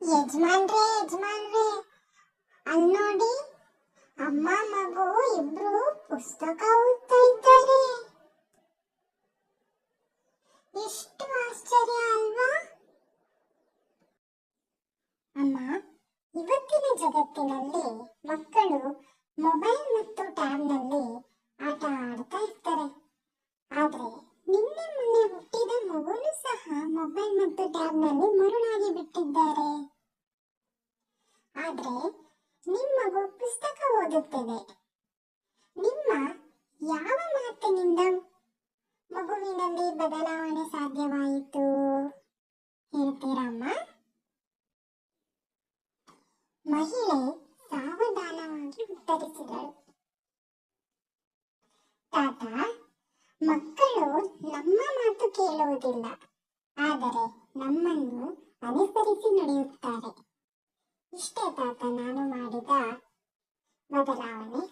ಯಜಮಾನ್ರೇ ಯಜಮಾನ್ರೇ. ಅಲ್ಲಿ ನೋಡಿ, ಅಮ್ಮ, ಮಗು ಇಬ್ರು ಪುಸ್ತಕ ಓದ್ತಾ ಇದ್ದಾರೆ. ಎಷ್ಟು ಆಶ್ಚರ್ಯ ಅಲ್ವಾ? ಅಮ್ಮ, ಇವತ್ತಿನ ಜಗತ್ತಿನಲ್ಲಿ ಮಕ್ಕಳು ಮೊಬೈಲ್ ಮತ್ತು ಟ್ಯಾಬ್ನಲ್ಲಿ ಆಟ ಆಡ್ತಾ ಇರ್ತಾರೆ. ಆದ್ರೆ ನಿನ್ನೆ ಮೊನ್ನೆ ಹುಟ್ಟಿದ ಮಗುನು ಸಹ ಮೊಬೈಲ್ ಮತ್ತು ಟ್ಯಾಬ್ನಲ್ಲಿ ಮರುಳಾಗಿ ಬಿಟ್ಟಿದ್ದಾರೆ. ಆದ್ರೆ ನಿಮ್ಮ ಮಗು ಪುಸ್ತಕ ಓದುತ್ತದೆ. ನಿಮ್ಮ ಯಾವ ಮಾತಿನಿಂದ ಮಗುವಿನಲ್ಲಿ ಬದಲಾವಣೆ ಸಾಧ್ಯವಾಯಿತು? ಹೇಳ್ತೀರಮ್ಮ ಮಹಿಳೆ ಸಾವಧಾನವಾಗಿ ಉತ್ತರಿಸಿದಳು. ತಾತ, ಮಕ್ಕಳು ನಮ್ಮ ಮಾತು ಕೇಳುವುದಿಲ್ಲ, ಆದರೆ ನಮ್ಮನ್ನು ಅನುಸರಿಸಿ ನಡೆಯುತ್ತಾರೆ. ತಾತ ನಾನು ಮಾಡಿದ ಬದಲಾವಣೆ.